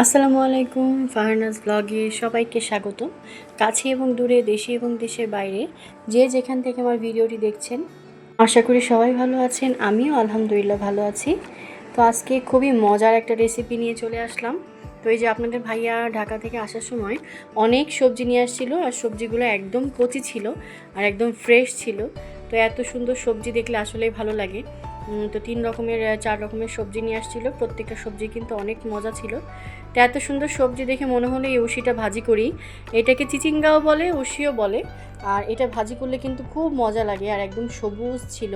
আসসালামু আলাইকুম ফাহানাজ ব্লগে সবাইকে স্বাগত কাছে এবং দূরে, দেশে এবং দেশের বাইরে, যে যেখান থেকে আমার ভিডিওটি দেখছেন, আশা করি সবাই ভালো আছেন, আমিও আলহামদুলিল্লাহ ভালো আছি। তো আজকে খুবই মজার একটা রেসিপি নিয়ে চলে আসলাম। তো এই যে আপনাদের ভাইয়া ঢাকা থেকে আসার সময় অনেক সবজি নিয়ে আসছিল, আর সবজিগুলো একদম কচি ছিল আর একদম ফ্রেশ ছিল। তো এত সুন্দর সবজি দেখলে আসলেই ভালো লাগে। তো তিন রকমের চার রকমের সবজি নিয়ে আসছিল। প্রত্যেকটা সবজি কিন্তু অনেক মজা ছিল। তো এত সুন্দর সবজি দেখে মনে হলো এই উশিটা ভাজি করি। এটাকে চিচিঙ্গাও বলে উশিও বলে। আর এটা ভাজি করলে কিন্তু খুব মজা লাগে আর একদম সবুজ ছিল।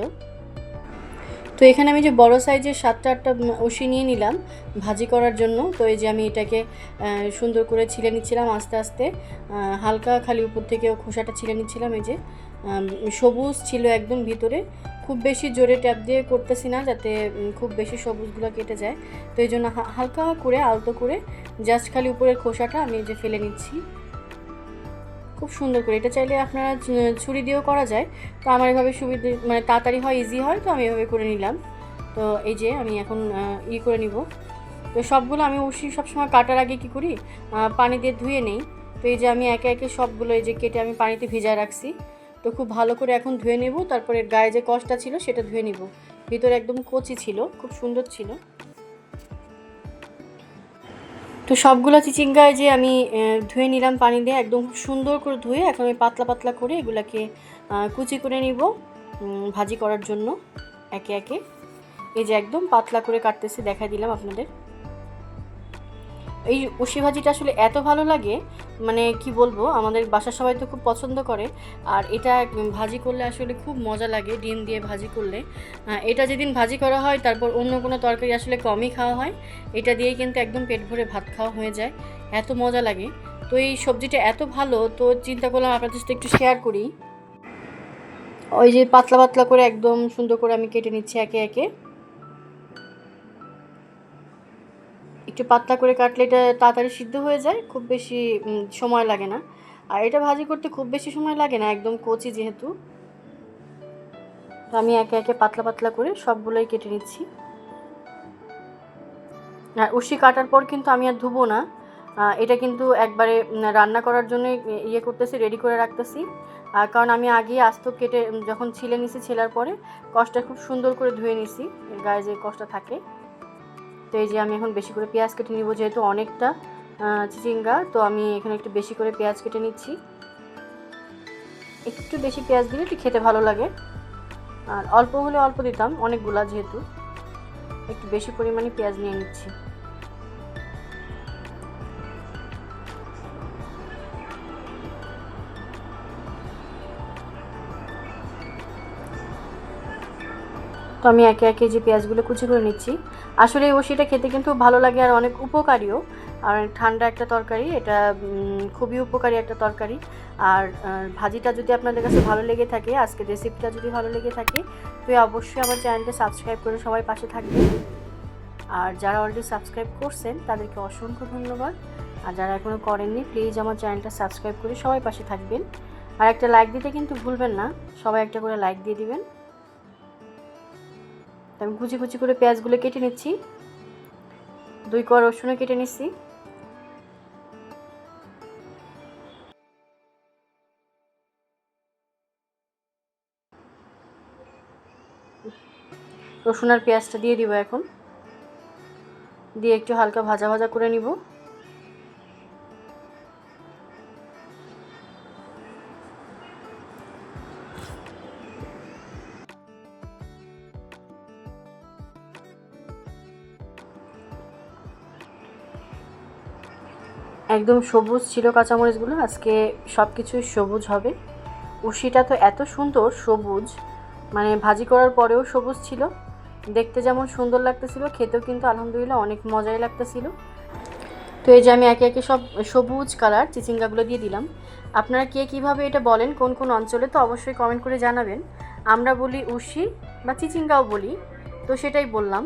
তো এখানে আমি যে বড় সাইজের সাতটা আটটা উশি নিয়ে নিলাম ভাজি করার জন্য। তো এই যে আমি এটাকে সুন্দর করে ছিলে নিচ্ছিলাম আস্তে আস্তে। হালকা খালি উপর থেকে খোসাটা ছিলে নিচ্ছিলাম এই যে। সবুজ ছিল একদম ভিতরে। খুব বেশি জোরে ট্যাপ দিয়ে করতেছি না যাতে খুব বেশি সবুজগুলো কেটে যায়। তো এই জন্য হালকা করে, আলতো করে জাস্ট খালি উপরের খোসাটা আমি যে ফেলে নিচ্ছি। খুব সুন্দর করে। এটা চাইলে আপনারা ছুরি দিয়েও করা যায়। তো আমার এভাবে সুবিধে মানে তাড়াতাড়ি হয় ইজি হয়, তো আমি এভাবে করে নিলাম। তো এই যে আমি এখন ই করে নিব। তো সবগুলো আমি উশি সবসময় কাটার আগে কি করি? পানি দিয়ে ধুয়ে নেই। তো এই যে আমি একে একে সবগুলো এই যে কেটে আমি পানিতে ভিজায় রাখছি। তো খুব ভালো করে এখন ধুয়ে নেব। তারপরে গায়ে যে কষটা ছিল, সেটা ধুয়ে নিব। ভিতরে একদম কচি ছিল, খুব সুন্দর ছিল। তো সবগুলো চিচিঙ্গায় যে আমি ধুয়ে নিলাম পানি দিয়ে, একদম সুন্দর করে ধুয়ে এখন আমি পাতলা পাতলা করে এগুলাকে কুচি করে নিব ভাজি করার জন্য, একে একে। এই যে একদম পাতলা করে কাটতেছি দেখা দিলাম আপনাদের। এই উশি ভাজিটা আসলে এত ভালো লাগে মানে কি বলব, আমাদের বাসার সবাই তো খুব পছন্দ করে, আর এটা ভাজি করলে আসলে খুব মজা লাগে, ডিম দিয়ে ভাজি করলে। এটা যেদিন ভাজি করা হয়, তারপর অন্য কোনো তরকারি আসলে কমই খাওয়া হয়, এটা দিয়েই কিন্তু একদম পেট ভরে ভাত খাওয়া হয়ে যায়, এত মজা লাগে। তো এই সবজিটা এত ভালো, তো চিন্তা করলাম আপনাদের সাথে একটু শেয়ার করি। ওই যে পাতলা পাতলা করে একদম সুন্দর করে আমি কেটে নিচ্ছি একে একে। একটু পাতলা করে কাটলে এটা তাড়াতাড়ি সিদ্ধ হয়ে যায়, খুব বেশি সময় লাগে না। আর এটা ভাজি করতে খুব বেশি সময় লাগে না, একদম কচি যেহেতু। আমি একে একে পাতলা পাতলা করে সবগুলোই কেটে নিচ্ছি। আর উশি কাটার পর কিন্তু আমি আর ধুবো না। এটা কিন্তু একবারে রান্না করার জন্য ইয়ে করতেছি রেডি করে রাখতেছি। কারণ আমি আগে আস্ত কেটে যখন ছিলে নিছি, ছেলার পরে কষটা খুব সুন্দর করে ধুয়ে নিছি গায়ে যে কষটা থাকে। তো এই যে আমি এখন বেশি করে পেঁয়াজ কেটে নিব, যেহেতু অনেকটা চিচিঙ্গা, তো আমি এখানে একটু বেশি করে পেঁয়াজ কেটে নিচ্ছি। একটু বেশি পেঁয়াজ দিলে একটু খেতে ভালো লাগে। আর অল্প হলে অল্প দিতাম, অনেকগুলা যেহেতু। একটু বেশি পরিমাণে পেঁয়াজ নিয়ে নিচ্ছি। তো আমি একে একে যে পেঁয়াজগুলো কুচি করে নিচ্ছি। আসলে এই ওষিটা খেতে কিন্তু ভালো লাগে আর অনেক উপকারীও। আর ঠান্ডা একটা তরকারি, এটা খুবই উপকারী একটা তরকারি। আর ভাজিটা যদি আপনাদের কাছে ভালো লেগে থাকে আজকে রেসিপিটা যদি ভালো লেগে থাকে, তো অবশ্যই আমার চ্যানেলটা সাবস্ক্রাইব করে সবাই পাশে থাকবেন। আর যারা অলরেডি সাবস্ক্রাইব করছেন, তাদেরকে অসংখ্য ধন্যবাদ। আর যারা এখনও করেননি প্লিজ আমার চ্যানেলটা সাবস্ক্রাইব করে সবাই পাশে থাকবেন। আর একটা লাইক দিতে কিন্তু ভুলবেন না, সবাই একটা করে লাইক দিয়ে দিবেন। আমি কুচি কুচি করে পেঁয়াজগুলো কেটে নিচ্ছি। দুই কোয়া রসুনও কেটে নিচ্ছি। রসুন আর পেঁয়াজটা দিয়ে দিব এখন। দিয়ে একটু হালকা ভাজা ভাজা করে নিব। একদম সবুজ ছিল কাঁচামরিচগুলো, আজকে সব কিছুই সবুজ হবে। উশিটা তো এত সুন্দর সবুজ মানে ভাজি করার পরেও সবুজ ছিল। দেখতে যেমন সুন্দর লাগতেছিল, খেতেও কিন্তু আলহামদুলিল্লাহ অনেক মজাই লাগতেছিল। তো এই যে আমি একে একে সব সবুজ কালার চিচিঙ্গাগুলো দিয়ে দিলাম। আপনারা কে কীভাবে এটা বলেন, কোন কোন অঞ্চলে, তো অবশ্যই কমেন্ট করে জানাবেন। আমরা বলি উশি বা চিচিঙ্গাও বলি, তো সেটাই বললাম।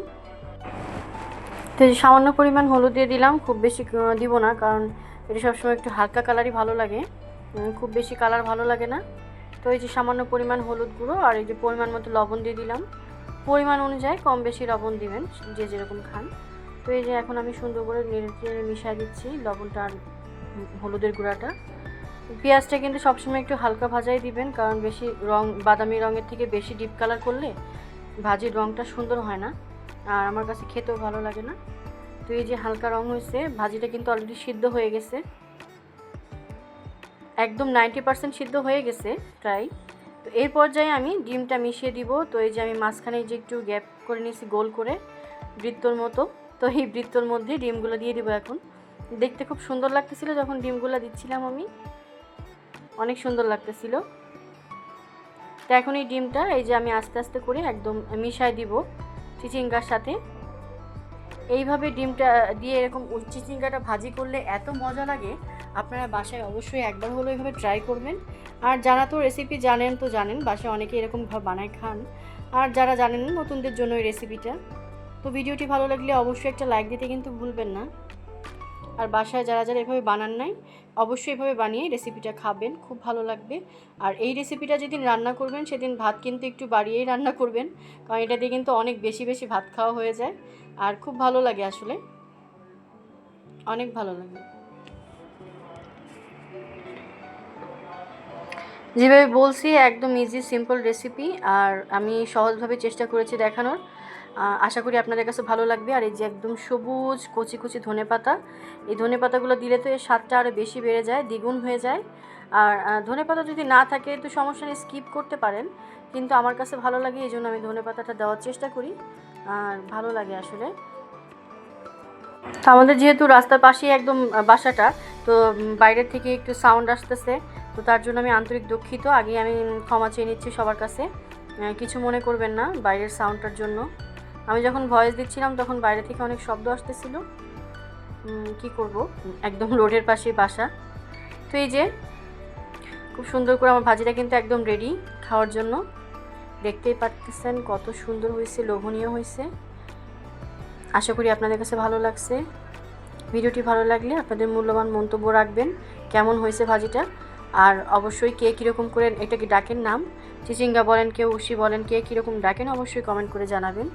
তো সামান্য পরিমাণ হলুদ দিয়ে দিলাম, খুব বেশি দিব না, কারণ এটা সবসময় একটু হালকা কালারই ভালো লাগে। খুব বেশি কালার ভালো লাগে না। তো এই যে সামান্য পরিমাণ হলুদ গুঁড়ো আর এই যে পরিমাণ মতো লবণ দিয়ে দিলাম। পরিমাণ অনুযায়ী কম বেশি লবণ দিবেন, যে যেরকম খান। তো এই যে এখন আমি সুন্দর করে নেড়ে মিশিয়ে দিচ্ছি লবণটা আর হলুদের গুঁড়াটা। পেঁয়াজটা কিন্তু সবসময় একটু হালকা ভাজাই দিবেন, কারণ বেশি রং, বাদামি রঙের থেকে বেশি ডিপ কালার করলে ভাজির রঙটা সুন্দর হয় না। আর আমার কাছে খেতেও ভালো লাগে না। তো এই যে হালকা রং হয়েছে, ভাজিটা কিন্তু অলরেডি সিদ্ধ হয়ে গেছে। একদম নাইনটি পার্সেন্ট সিদ্ধ হয়ে গেছে, প্রায়। তো এর পর্যায়ে আমি ডিমটা মিশিয়ে দিব। তো এই যে আমি মাঝখানে যে একটু গ্যাপ করে নিয়েছি গোল করে, বৃত্তর মতো। তো এই বৃত্তর মধ্যে ডিমগুলো দিয়ে দিব এখন। দেখতে খুব সুন্দর লাগতেছিল যখন ডিমগুলো দিচ্ছিলাম আমি। অনেক সুন্দর লাগতেছিল। তো এখন এই ডিমটা এই যে আমি আস্তে আস্তে করে একদম মিশাই দিব। চিচিঙ্গার সাথে। এইভাবে ডিমটা দিয়ে এরকম চিচিঙ্গাটা ভাজি করলে এত মজা লাগে, আপনারা বাসায় অবশ্যই একবার হলো এইভাবে ট্রাই করবেন। আর যারা তো রেসিপি জানেন তো জানেন, বাসায় অনেকে এরকমভাবে বানায় খান। আর যারা জানেন নতুনদের জন্য এই রেসিপিটা তো ভিডিওটি ভালো লাগলে অবশ্যই একটা লাইক দিতে কিন্তু ভুলবেন না। আর বাসায় যারা যারা এভাবে বানান নাই, অবশ্যই এভাবে বানিয়ে রেসিপিটা খাবেন, খুব ভালো লাগবে। আর এই রেসিপিটা যেদিন রান্না করবেন, সেদিন ভাত কিন্তু একটু বাড়িয়েই রান্না করবেন, কারণ এটা দিয়ে কিন্তু অনেক বেশি বেশি ভাত খাওয়া হয়ে যায়। আর খুব ভালো লাগে আসলে। অনেক ভালো লাগে। যেভাবে বলছি, একদম ইজি সিম্পল রেসিপি আর আমি সহজভাবে চেষ্টা করেছি দেখানোর। আশা করি আপনাদের কাছে ভালো লাগবে। আর এই যে একদম সবুজ কচি কচি ধনে পাতা, এই ধনে পাতাগুলো দিলে তো এর স্বাদটা আরও বেশি বেড়ে যায়, দ্বিগুণ হয়ে যায়। আর ধনে পাতা যদি না থাকে তো সমস্যা নেই স্কিপ করতে পারেন। কিন্তু আমার কাছে ভালো লাগে, এই জন্য আমি ধনে পাতাটা দেওয়ার চেষ্টা করি। আর ভালো লাগে আসলে। তো আমাদের যেহেতু রাস্তার পাশেই একদম বাসাটা, তো বাইরের থেকে একটু সাউন্ড আসতেছে। তো তার জন্য আমি আন্তরিক দুঃখিত। আগে আমি ক্ষমা চেয়ে নিচ্ছি সবার কাছে। কিছু মনে করবেন না, বাইরের সাউন্ডটার জন্য। আমি যখন ভয়েস দিচ্ছিলাম, তখন বাইরে থেকে অনেক শব্দ আসতেছিল। কি করব? একদম রোডের পাশেই বাসা। তো এই যে, খুব সুন্দর করে আমার ভাজিটা কিন্তু একদম রেডি খাওয়ার জন্য। দেখতেই পারতেছেন কত সুন্দর হয়েছে, লোভনীয় হয়েছে। আশা করি আপনাদের কাছে ভালো লাগছে। ভিডিওটি ভালো লাগলে আপনাদের মূল্যবান মন্তব্য রাখবেন, কেমন হয়েছে ভাজিটা। আর অবশ্যই কে কীরকম করে এটাকে ডাকেন নাম? চিচিঙ্গা বলেন, কেউ উশি বলেন, কে কীরকম ডাকেন, অবশ্যই কমেন্ট করে জানাবেন।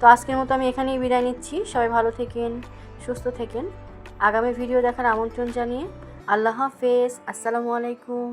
তো আজকের মতো আমি এখানেই বিদায় নিচ্ছি। সবাই ভালো থেকেন, সুস্থ থেকেন। আগামী ভিডিও দেখার আমন্ত্রণ জানিয়ে আল্লাহ হাফেজ। আসসালামু আলাইকুম।